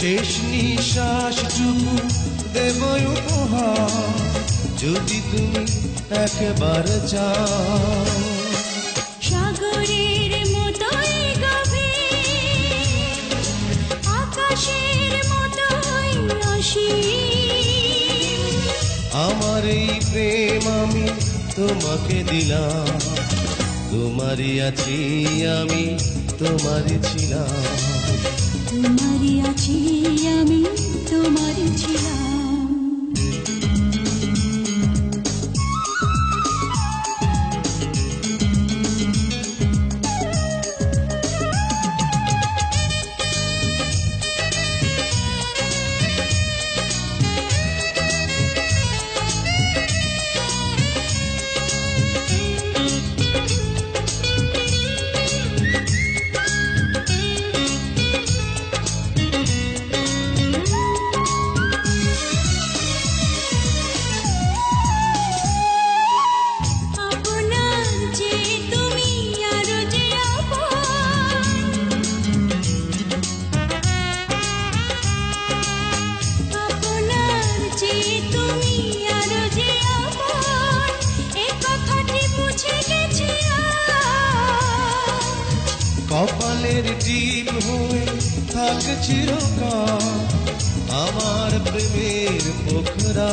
শেষ নিঃশ্বাসটুকু দেব উপহার। যদি তুমি একবার চাও। সাগরের মতোই গভীর আকাশের মতোই অসীম। আমার এই প্রেম আমি তোমাকে দিলাম। তোমারই আছি আমি তোমারই ছিলাম। তোমারই আছি আমি তোমারই ছিলাম। কপালের টিপ হয়ে থাক চিরকাল আমার প্রেমের পোখরা।